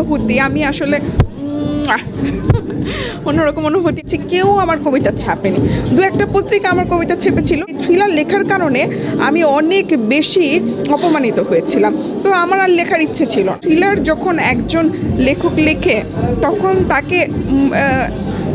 অনুভূতি, আমি আসলে অন্যরকম অনুভূতি কেউ আমার কবিতা ছাপেনি। দু একটা পত্রিকা আমার কবিতা ছেপেছিল। থ্রিলার লেখার কারণে আমি অনেক বেশি অপমানিত হয়েছিলাম। তো আমার আর লেখার ইচ্ছে ছিল থ্রিলার যখন একজন লেখক লেখে, তখন তাকে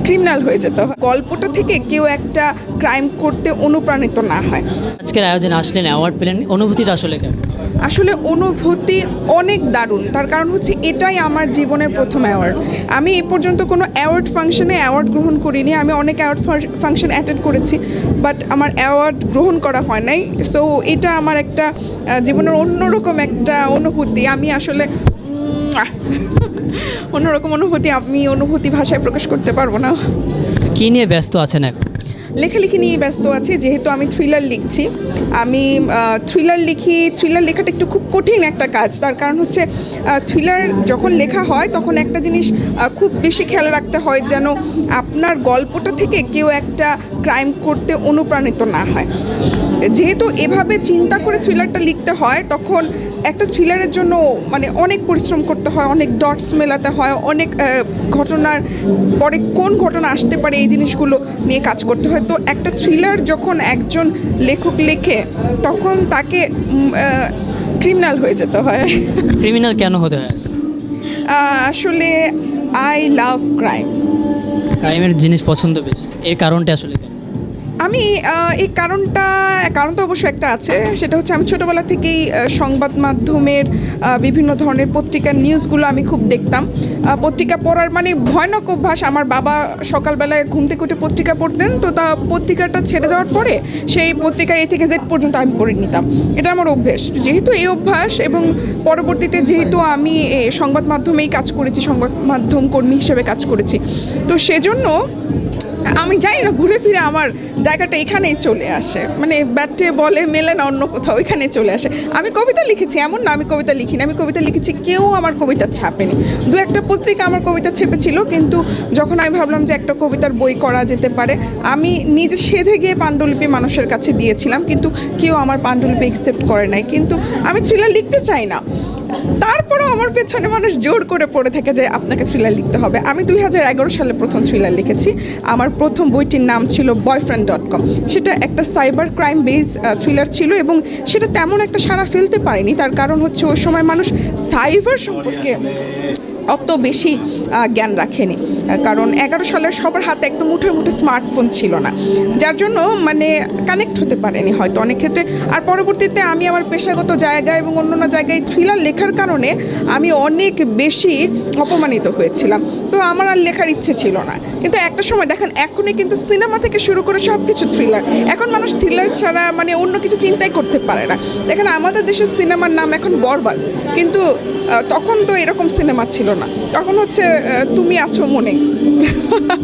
ক্রিমিনাল হয়ে যেত গল্পটা থেকে কেউ একটা ক্রাইম করতে অনুপ্রাণিত না হয়। আজকের আয়োজন আসলেন অ্যাওয়ার্ড পেলেন অনুভূতিটা আসলে কেমন? আসলে অনুভূতি অনেক দারুণ। তার কারণ হচ্ছে এটাই আমার জীবনের প্রথম অ্যাওয়ার্ড আমি এ পর্যন্ত কোনো অ্যাওয়ার্ড ফাংশনে অ্যাওয়ার্ড গ্রহণ করিনি। আমি অনেক অ্যাওয়ার্ড ফাংশন অ্যাটেন্ড করেছি বাট আমার অ্যাওয়ার্ড গ্রহণ করা হয় নাই। সো এটা আমার একটা জীবনের অন্যরকম একটা অনুভূতি। আমি আসলে অন্যরকম অনুভূতি, আমি অনুভূতি ভাষায় প্রকাশ করতে পারব না। কী নিয়ে ব্যস্ত আছেন এখন? লেখালেখি নিয়ে ব্যস্ত আছি, যেহেতু আমি থ্রিলার লিখছি। আমি থ্রিলার লিখি থ্রিলার লেখাটা একটু খুব কঠিন একটা কাজ। তার কারণ হচ্ছে থ্রিলার যখন লেখা হয়, তখন একটা জিনিস খুব বেশি খেয়াল রাখতে হয় যেন আপনার গল্পটা থেকে কেউ একটা ক্রাইম করতে অনুপ্রাণিত না হয়। যেহেতু এভাবে চিন্তা করে থ্রিলারটা লিখতে হয়, তখন একটা থ্রিলারের জন্য মানে অনেক পরিশ্রম করতে হয় অনেক ডটস মেলাতে হয় অনেক ঘটনার পরে কোন ঘটনা আসতে পারে এই জিনিসগুলো নিয়ে কাজ করতে হয়। তো একটা থ্রিলার যখন একজন লেখক লেখে তখন তাকে ক্রিমিনাল হয়ে যেতে হয়। ক্রিমিনাল কেন হতে হয়? আসলে আই লাভ ক্রাইম ক্রাইমের জিনিস পছন্দ বেশি। এর কারণটা আসলে আমি এই কারণটা, কারণ তো অবশ্য একটা আছে, সেটা হচ্ছে আমি ছোটোবেলা থেকেই সংবাদ মাধ্যমের বিভিন্ন ধরনের পত্রিকার নিউজগুলো আমি খুব দেখতাম। পত্রিকা পড়ার মানে ভয়ানক অভ্যাস, আমার বাবা সকালবেলায় ঘুম থেকে উঠে পত্রিকা পড়তেন, তো তা পত্রিকাটা ছেড়ে যাওয়ার পরে সেই পত্রিকার এ থেকে জেড পর্যন্ত আমি পড়ে নিতাম। এটা আমার অভ্যেস। যেহেতু এই অভ্যাস এবং পরবর্তীতে যেহেতু আমি সংবাদ মাধ্যমেই কাজ করেছি, সংবাদ মাধ্যম কর্মী হিসেবে কাজ করেছি, তো সেজন্য আমি জানি না, ঘুরে ফিরে আমার জায়গাটা এখানেই চলে আসে। মানে ব্যাটে বলে মেলে না, অন্য কোথাও এখানে চলে আসে। আমি কবিতা লিখেছি, এমন না আমি কবিতা লিখিনি। আমি কবিতা লিখেছি, কেউ আমার কবিতা ছাপেনি। দু একটা পত্রিকা আমার কবিতা ছেপেছিল, কিন্তু যখন আমি ভাবলাম যে একটা কবিতার বই করা যেতে পারে, আমি নিজে সেধে গিয়ে পাণ্ডুলিপি মানুষের কাছে দিয়েছিলাম, কিন্তু কেউ আমার পাণ্ডুলিপি একসেপ্ট করে নাই। কিন্তু আমি থ্রিলার লিখতে চাই না। তারপরেও আমার পেছনে মানুষ জোর করে পড়ে থাকে যে আপনাকে থ্রিলার লিখতে হবে। আমি দুই হাজার এগারো সালে প্রথম থ্রিলার লিখেছি। আমার প্রথম বইটির নাম ছিল বয়ফ্রেন্ড ডট কম সেটা একটা সাইবার ক্রাইম বেস থ্রিলার ছিল এবং সেটা তেমন একটা সাড়া ফেলতে পারেনি। তার কারণ হচ্ছে ওই সময় মানুষ সাইবার সম্পর্কে অত বেশি জ্ঞান রাখেনি। কারণ এগারো সালে সবার হাতে একদম মুঠোর মুঠো স্মার্টফোন ছিল না। যার জন্য মানে কানেক্ট হতে পারেনি হয়তো অনেক ক্ষেত্রে। আর পরবর্তীতে আমি আমার পেশাগত জায়গা এবং অন্যান্য জায়গায় থ্রিলার লেখার কারণে আমি অনেক বেশি অপমানিত হয়েছিলাম। তো আমার আর লেখার ইচ্ছে ছিল না। কিন্তু একটা সময় দেখেন, এখনই কিন্তু সিনেমা থেকে শুরু করে সব কিছু থ্রিলার এখন মানুষ থ্রিলার ছাড়া মানে অন্য কিছু চিন্তাই করতে পারে না। দেখেন, আমাদের দেশের সিনেমার নাম এখন বরবাদ। কিন্তু তখন তো এরকম সিনেমা ছিল না। তখন হচ্ছে তুমি আছো মনে 哈哈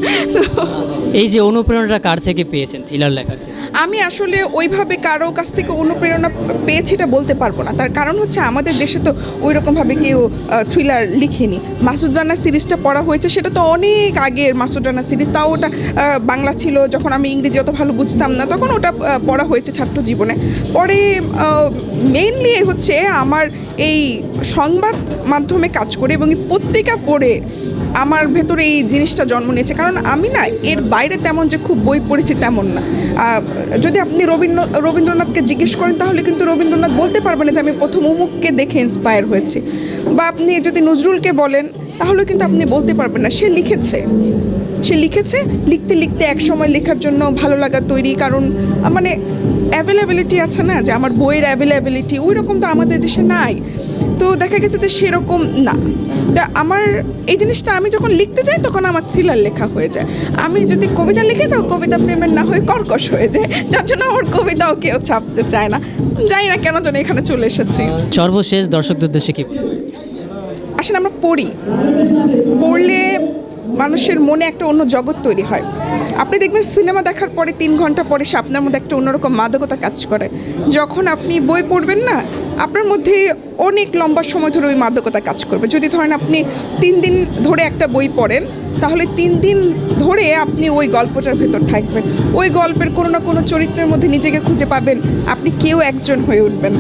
哈哈！এই যে অনুপ্রেরণাটা কার থেকে পেয়েছেন থ্রিলার লেখার আমি আসলে ওইভাবে কারও কাছ থেকে অনুপ্রেরণা পেয়েছি এটা বলতে পারব না। তার কারণ হচ্ছে আমাদের দেশে তো ওই রকমভাবে কেউ থ্রিলার লিখেনি। মাসুদ রানা সিরিজটা পড়া হয়েছে, সেটা তো অনেক আগের মাসুদ রানা সিরিজ। তাও ওটা বাংলা ছিল, যখন আমি ইংরেজি অত ভালো বুঝতাম না, তখন ওটা পড়া হয়েছে ছাত্র জীবনে। পরে মেইনলি হচ্ছে আমার এই সংবাদ মাধ্যমে কাজ করে এবং এই পত্রিকা পড়ে আমার ভেতরে এই জিনিসটা জন্ম নিয়েছে। কারণ আমি না, এর বাইরে তেমন যে খুব বই পড়েছি তেমন না। যদি আপনি রবীন্দ্র, রবীন্দ্রনাথকে জিজ্ঞেস করেন, তাহলে কিন্তু রবীন্দ্রনাথ বলতে পারবেন যে আমি প্রথম অমুককে দেখে ইন্সপায়ার হয়েছি। বা আপনি যদি নজরুলকে বলেন, তাহলে কিন্তু আপনি বলতে পারবেন না, সে লিখেছে। সে লিখেছে, লিখতে লিখতে এক সময় লেখার জন্য ভালো লাগা তৈরি, কারণ মানে অ্যাভেলেবিলিটি আছে না, যে আমার বইয়ের অ্যাভেলেবিলিটি ওই রকম তো আমাদের দেশে নাই। তো দেখা গেছে যে সেরকম না। তা আমার এই জিনিসটা আমি যখন লিখতে যাই তখন আমার থ্রিলার লেখা হয়ে যায়। আমি যদি কবিতা লিখে দাও কবিতা প্রেমের না হয়ে কর্কশ হয়ে যায়। যার জন্য আমার কবিতাও কেউ ছাপতে চায় না। জানি না কেন যেন এখানে চলে এসেছি। সর্বশেষ দর্শকদের উদ্দেশ্যে কি? আসলে আমরা পড়ি। পড়লে মানুষের মনে একটা অন্য জগৎ তৈরি হয়। আপনি দেখবেন সিনেমা দেখার পরে তিন ঘণ্টা পরে সে আপনার মধ্যে একটা অন্যরকম মাদকতা কাজ করে। যখন আপনি বই পড়বেন না আপনার মধ্যে অনেক লম্বা সময় ধরে ওই মাদকতা কাজ করবে। যদি ধরেন আপনি তিন দিন ধরে একটা বই পড়েন, তাহলে তিন দিন ধরে আপনি ওই গল্পটার ভেতর থাকবেন। ওই গল্পের কোনো না কোনো চরিত্রের মধ্যে নিজেকে খুঁজে পাবেন। আপনি কেউ একজন হয়ে উঠবেন